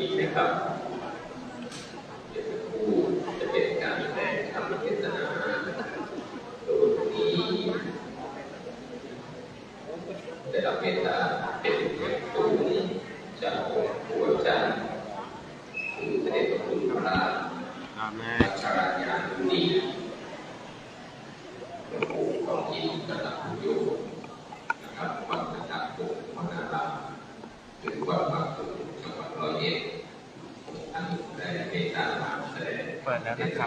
นี้นะครับเดี๋ยวจะพูดจะเป็นการแสดงธรรมเทศนาโดยมีได้รับเมตตาเป็นอย่างสูงจากองค์ผู้อาจารย์คือพระเดชพระคุณพระอาเมนอัครญาณนีหลวงปู่ของอินกตัญญูนะครับวัดพระธาตุปู่มหาราหรือวัดบางปูจัง ดงเปิดแล้วนะครับ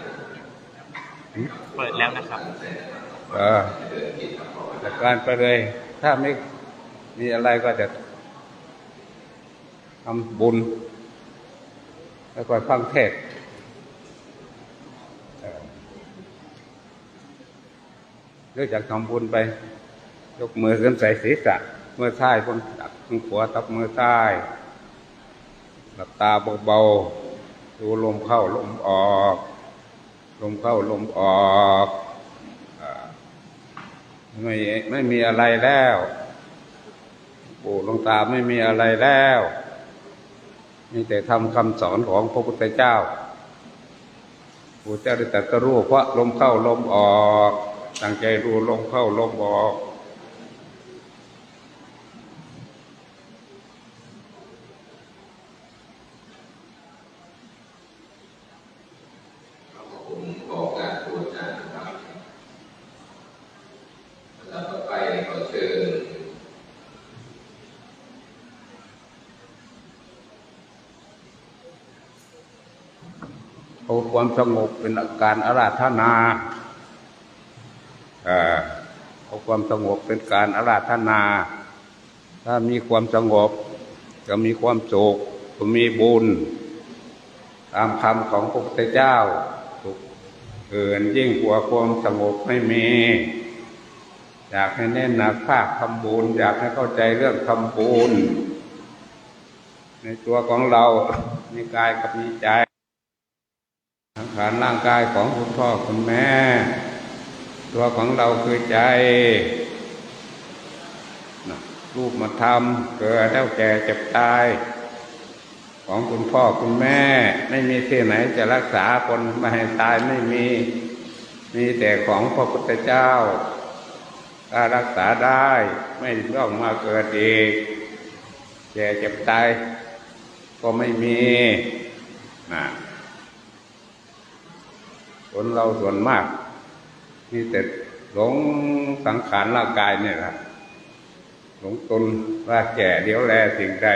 เปิดแล้วนะครับเออจัดการไปเลย ถ้าไม่มีอะไรก็จะทำบุญ แล้วก็ฟังเทศน์เออเรื่องจากทำบุญไป ยกมือขึ้นใส่ศีรษะมือซ้ายพ้นตักมือขวาทับมือซ้ายหลับตาเบาๆ ดูลมเข้าลมออก ลมเข้าลมออกอไม่ไม่มีอะไรแล้วปู่หลวงตาไม่มีอะไรแล้วมีแต่ทำคำสอนของพระพุทธเจ้าปู่เจ้าได้ตรัสรู้เพราะลมเข้าลมออก ตั้งใจรู้ลมเข้าลมออก ผมขอการพูดนะครับแล้วต่อไปขอเชิญ เอา ความสงบเป็นอาการอาราธนาเอาความสงบเป็นการอาราธนา ถ้ามีความสงบก็มีความสุขก็มีบุญ ตามคำของพระพุทธเจ้าสุขเกินยิ่งกว่าความสงบไม่มีอยากให้เน้นหนักภาคทำบุญอยากให้เข้าใจเรื่องทำบุญในตัวของเรามีกายกับมีใจารร่างกายของคุณพ่อคุณแม่ ตัวของเราคือใจนะรูปมาทำเกิดแล้วแก่เจ็บตาย ของคุณพ่อคุณแม่ ไม่มีที่ไหนจะรักษาคนไม่ให้ตายไม่มี มีแต่ของพระพุทธเจ้าถ้ารักษาได้ไม่ต้องมาเกิดอีกแก่เจ็บตายก็ไม่มีนะ คนเราส่วนมากมีแต่หลงสังขารร่างกายเนี่ยแหละหลงตนว่าแก่เดี๋ยวแลสิ่งใด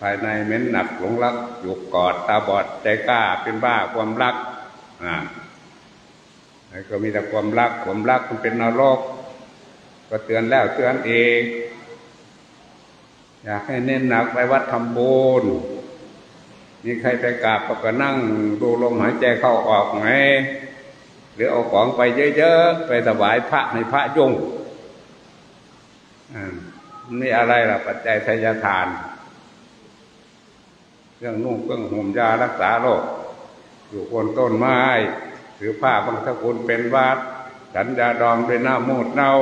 ภายในเม้นหนักหลงรักอยู่กอดตาบอดใจกล้าเป็นบ้าความรักอ่าแล้วก็มีแต่ความรักความรักมันเป็นนรกก็เตือนแล้วเตือนเองอยากให้เน้นหนักไปวัดทำบุญ มีใครไปกราบก็นั่งดูลมหายใจเข้าออกไหมหรือเอาของไปเยอะๆ ไปถวายพระในพระยงอ่านี่อะไรล่ะ ปัจจัยทายทาน เรื่องนุ่งเครื่องห่มยารักษาโรคอยู่คนต้นไม้ถือผ้าบางสกุลเป็นวัดฉันยาดองด้วยหน้าโมดเน่า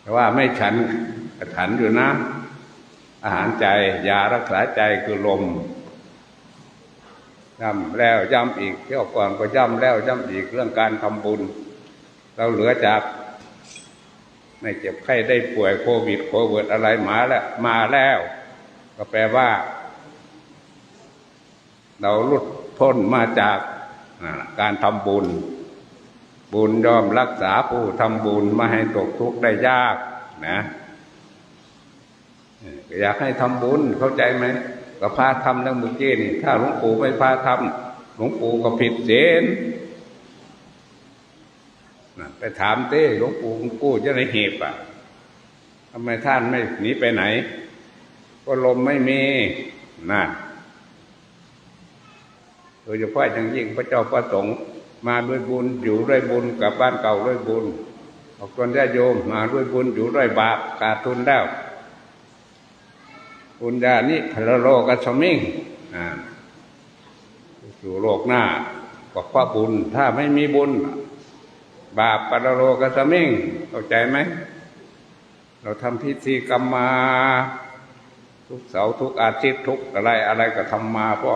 แต่ว่าไม่ฉันฉันอยู่นะ อาหารใจยารักษาใจคือลม ย้ำแล้วย้ำอีกเที่ยวก่อนก็ย้ำแล้วย้ำอีกเรื่องการทำบุญ เราเหลือจากไม่เจ็บไข้ได้ป่วยโควิดโควิดอะไรมาแล้วมาแล้ว ก็แปลว่า เราหลุดพ้นมาจากการทำบุญ บุญยอมรักษาผู้ทำบุญไม่ให้ตกทุกข์ได้ยากนะอยากให้ทำบุญเข้าใจไหม ก็พาทำแล้วเมื่อกี้นี่ถ้าหลวงปู่ไม่พาทำหลวงปู่ก็ผิดศีลน่ะไปถามเต้หลวงปู่คุณกู้จะได้เหตุอะทำไมท่านไม่หนีไปไหน ก็ลมไม่มีน่ะโดยเฉพาะอย่างยิ่งพระเจ้าประสงค์มาด้วยบุญอยู่ด้วยบุญกลับบ้านเก่าด้วยบุญออกคนญาติโยมมาด้วยบุญอยู่ด้วยบาปขาดทุนแล้ว บุญญาณิพลโลกัสมิงสู่โลกหน้าก็เพราะบุญ ถ้าไม่มีบุญ บาปปรโลกัสมิงเข้าใจไหม เราทำพิธีกรรมมาทุกเสาร์ทุกอาทิตย์ทุกอะไรอะไรก็ทำมาพ่อ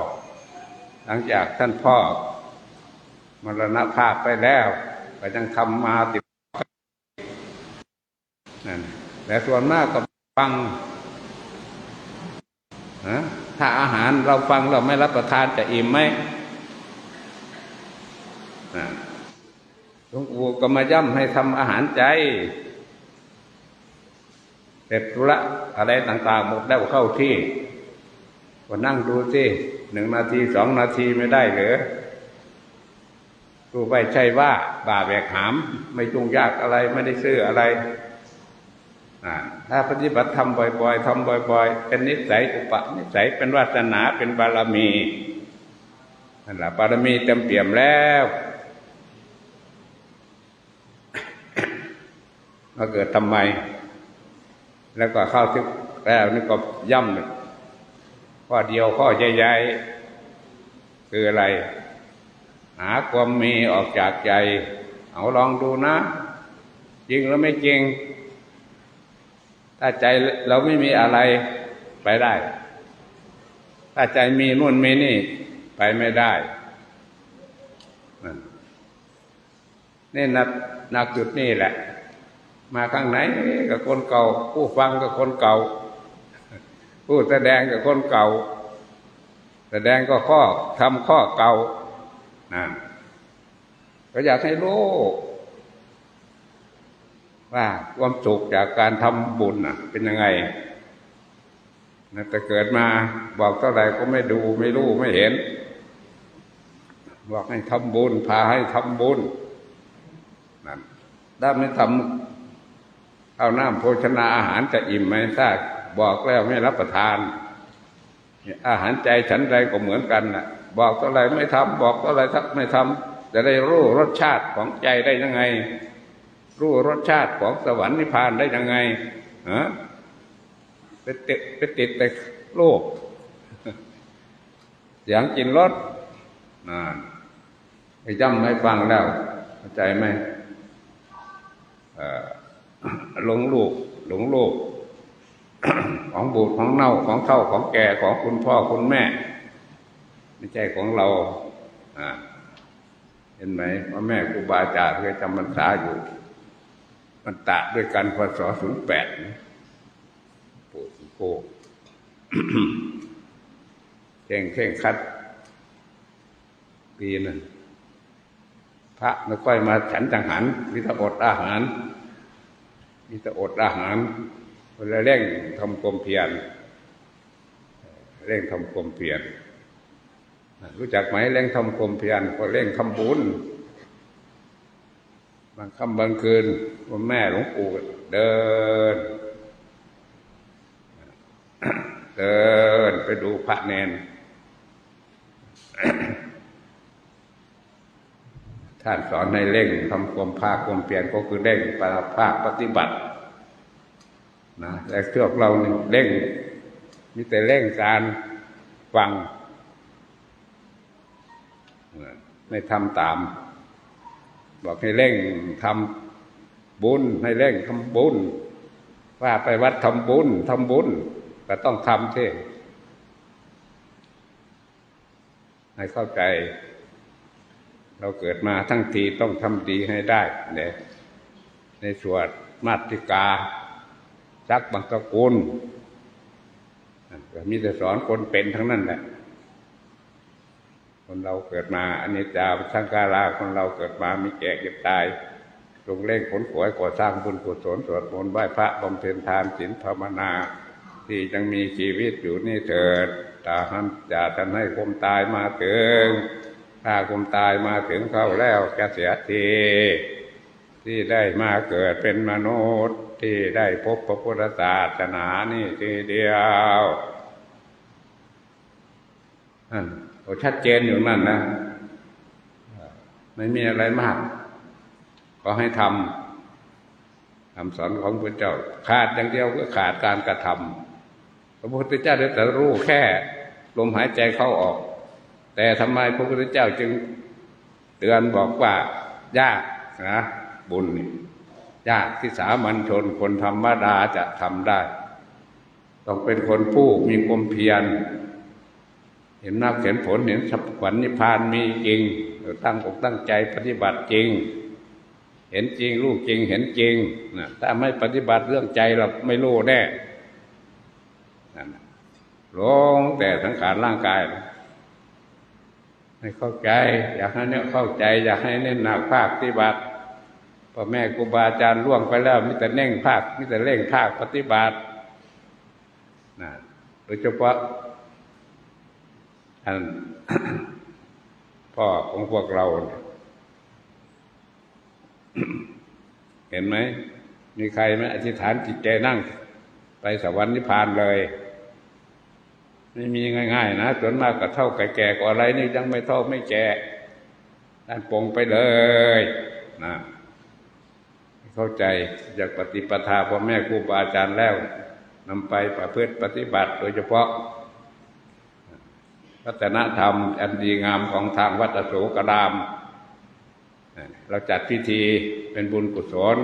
หลังจากท่านพ่อมรณภาพไปแล้วก็ยังทำมาติดนั่นแต่ส่วนมากก็ฟัง ถ้าอาหารเราฟังเราไม่รับประทานจะอิ่มไหมหลวงปู่ก็มาย่ำให้ทำอาหารใจเสร็จธุระอะไรต่าง ๆ หมดแล้วเข้าที่ก็นั่งดูสิหนึ่งนาทีสองนาทีไม่ได้เหรือดูไปใช่ว่า บาแบกหาม ไม่จุงยากอะไรไม่ได้ซื้ออะไร ถ้าปฏิบัติทำบ่อย ๆทำบ่อย ๆ เป็นนิสัยอุปนิสัยเป็นวาสนาเป็นบารมีนั่นแหละบารมีเต็มเปี่ยมแล้วมาเกิดทำไม แล้วก็เข้าทึกแล้วนี่ก็ย่ำข้อเดียวข้อใหญ่ๆคืออะไร หาความมีออกจากใจ เอาลองดูนะ จริงหรือไม่จริง ถ้าใจเราไม่มีอะไรไปได้ ถ้าใจมีนู่นมีนี่ ไปไม่ได้นี่นักนักจุดนี่แหละ มาข้างไหนกับคนเก่า ผู้ฟังกับคนเก่า ผู้แสดงกับคนเก่า แสดงก็ข้อทำข้อเก่านะก็อยากให้รู้ ว่าความสุขจากการทำบุญน่ะ เป็นยังไงนะแต่เกิดมาบอกเท่าไหร่ก็ไม่ดูไม่รู้ไม่เห็น บอกให้ทำบุญพาให้ทำบุญนั่นถ้าไม่ทำเอาน้ำโภชนาอาหารจะอิ่มไหมถ้าบอกแล้วไม่รับประทานอาหารใจฉันใดก็เหมือนกันน่ะ บอกเท่าไรไม่ทำบอกเท่าไรทักไม่ทำจะได้รู้รสชาติของใจได้ยังไง รู้รสชาติของสวรรค์นิพพานได้ยังไงฮะไปติดไปติดแต่โลกอย่างกินรสนั่นไปย่ำให้ฟังแล้วเข้าใจไหมหลงลูกหลงลูกของบูดของเน่าของเท่าของแก่ของคุณพ่อคุณแม่ไม่ใช่ของเราเห็นไหมว่าแม่ครูบาอาจารย์เคยจำพรรษาอยู่ มันตะด้วยกันพศศูนย์แปดปู่สุโกเข่งเข่งคัดปีนั้นพระไม่ค่อยมาฉันจังหันมีแต่อดอาหารมีแต่อดอาหารเวลาเร่งทำความเพียรเร่งทำความเพียรรู้จักไหมเร่งทำความเพียรก็เร่งทำบุญบางค่ำบางคืน แม่หลวงปู่เดิน เดินไปดูพระเนนท่านสอนให้เร่งทำความภาคความเปลี่ยนก็คือเร่งปราภาคปฏิบัตินะแต่เทือกเราเนี่ยเร่ง มีแต่เร่งการฟังไม่ทำตาม บอกให้เร่งทำ บุญให้เร่งทำบุญ ว่าไปวัดทำบุญทำบุญก็ต้องทำเท่ให้เข้าใจ เราเกิดมาทั้งทีต้องทำดีให้ได้เนี่ยในสวดมาติกาซักบังตะกุลมีแต่สอนคนเป็นทั้งนั้นแหละคนเราเกิดมาอันนี้จาสังการาคนเราเกิดมามีแก่เก็บตาย จงเร่งผลขวยก่อสร้างบุญกุศลสวดมนต์ไหว้พระบำเพ็ญทานศีลภาวนา ที่ยังมีชีวิตอยู่นี่เถิดตาหันจะทันให้คมตายมาถึง ถ้าคมตายมาถึงเข้าแล้วจะเสียทีที่ได้มาเกิดเป็นมนุษย์ที่ได้พบพระพุทธศาสนานี่ทีเดียวนั่นชัดเจนอยู่นั่นนะ ไม่มีอะไรมาก ก็ให้ทำคำสอนของพระเจ้า ขาดอย่างเดียวก็ขาดการกระทำพระพุทธเจ้าได้แต่รู้แค่ลมหายใจเข้าออก แต่ทำไมพระพุทธเจ้าจึงเตือนบอกว่ายากนะบุญยากที่สามัญชนคนธรรมดาจะทำได้ ต้องเป็นคนผู้มีความเพียรเห็นนักเห็นผลเห็นสัพพันนิพพานมีจริงตั้งอกตั้งใจปฏิบัติจริง เห็นจริงรู้จริงเห็นจริงนะถ้าไม่ปฏิบัติเรื่องใจเราไม่รู้แน่นั่นหลงแต่สังขารร่างกายนะไม่เข้าใจ อยากให้เนี่ยเข้าใจ อยากให้เน้นหนักภาคปฏิบัติพ่อแม่ครูบาอาจารย์ล่วงไปแล้วมิแต่เน่งภาคมิแต่เร่งภาคปฏิบัตินะโดยเฉพาะท่านพ่อของพวกเราเนี่ย เห็นไหมมีใครไหมอธิษฐานจิตใจนั่ง ไปสวรรค์นิพพานเลย ไม่มีง่าย ๆ นะส่วนมากก็เท่าแก่ๆก็อะไรนี่ยังไม่เท่าไม่แก่ด้านปงไปเลยนะเข้าใจจากปฏิปทาพ่อแม่ครูบาอาจารย์แล้วนำไปประพฤติปฏิบัติโดยเฉพาะวัฒนธรรมอันดีงามของทางวัดอโศกราม เราจัดพิธีเป็นบุญกุศล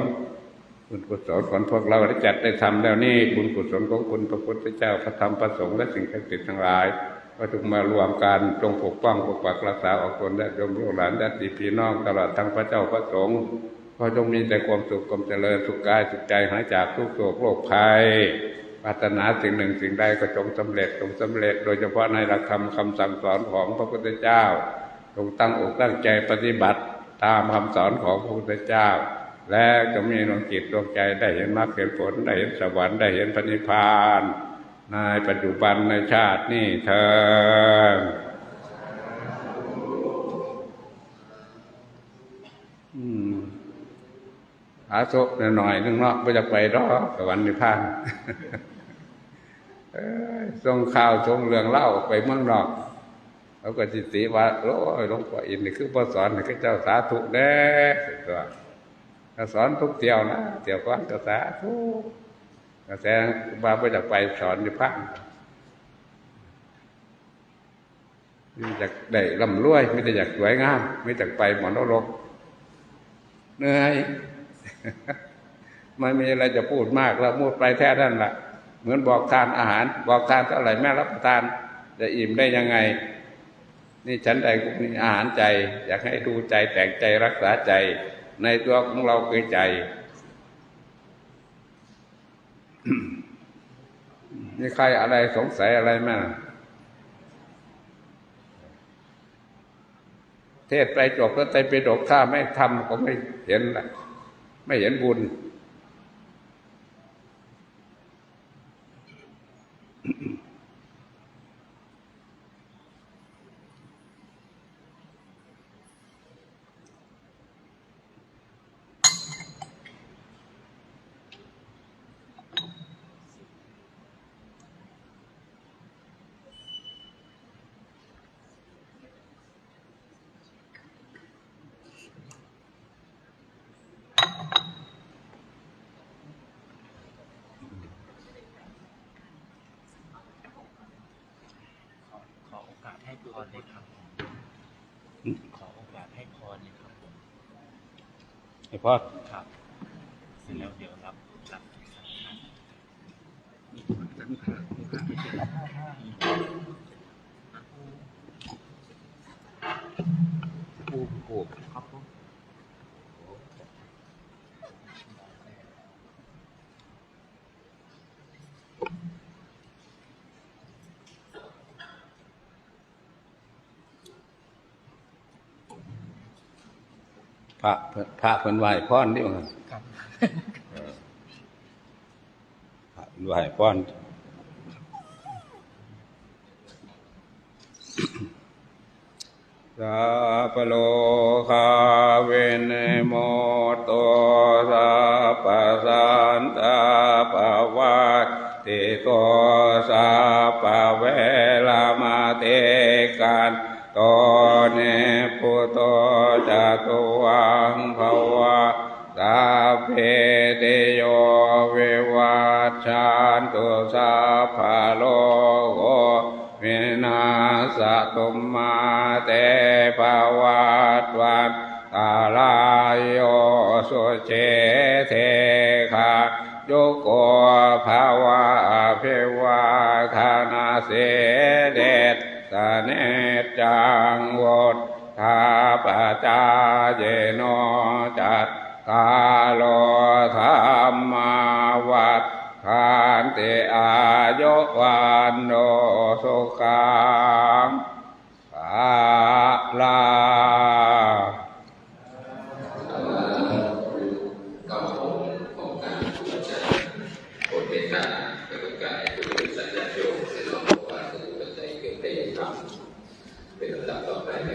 บุญกุศลของพวกเราได้จัดได้ทำแล้วนี่บุญกุศลของคุณพระพุทธเจ้าพระธรรมพระสงฆ์และสิ่งศักดิ์สิทธิ์ทั้งหลายก็ถูกมารวมกันจงปกป้องปกปักรักษาออกตนและโยมลูกหลานญาติพี่น้องตลอดทั้งพระเจ้าพระสงฆ์ก็จงมีแต่ความสุขความเจริญสุขกายสุขใจหายจากทุกโศกโรคภัยปรารถนาสิ่งหนึ่งสิ่งใดก็จงสำเร็จจงสำเร็จ โดยเฉพาะในหลักธรรมคำสั่งสอนของพระพุทธเจ้าจงตั้งอกตั้งใจปฏิบัติ ตามคำสอนของพระพุทธเจ้า และจะมีดวงจิตดวงใจได้เห็นมรรคเห็นผลได้เห็นสวรรค์ได้เห็นพระนิพพานในปัจจุบันในชาตินี้เธออืมอาโซหน่อยนึงเนาะไม่จะไปรอสวรรค์นิพพานเอ้ยส่งข่าวส่งเรื่องเล่าไปเมืองนอก เขาก็จิติว่าโอ้ยหลวงพ่ออินนี่คือพอสอนให้เจ้าสาธุแน่ตัวก็สอนทุกเที่ยวนะเที่ยวก่อนก็สาธุกระแสบาไปจากไปสอนอยู่พักมีจากได้ร่ำรวยไม่ได้อยากสวยงาม ไม่จากไปหมอนรกเหนื่อยไม่มีอะไรจะพูดมากแล้วพูดไปแท้นั่นละเหมือนบอกทานอาหาร บอกทานเท่าไหร่แม่รับประทาน จะอิ่มได้ยังไง นี่ฉันใดก็มีอาหารใจ อยากให้ดูใจแต่งใจรักษาใจ ในตัวของเราคือใจมีใครอะไรสงสัยอะไรไหมเทศไปจบก็ใจไปดกข้าไม่ทำก็ไม่เห็นละไม่เห็นบุญ ขอขอโอกาสให้พ รเลยครับ ขอโอกาสให้พรเลยครับผมไอ้พ่อครับ เสร็จแล้วเดี๋ยวรับรับสังฆทานปูปูครับผม พระเพิ่นพระเพิ่นไหว้พรดิว่างั้นครับพระไหว้พรสาปโลคาเวนโมโตสาปสันตาปวัตติโกสาปเวลามาเตกันโตเนพุโตจตุวังภวะสาเพเตโยเววัชชันตุสาภาโลโกวินาสตุมาเตภวัตวันตาลายโยสุเชเทคาโยโกภาวะเพวาธานาเสเด สเนจังวดทาปจาเยโนจัตกาโลธรรมาวัดขานเตอายุวันโนสุขังภาลา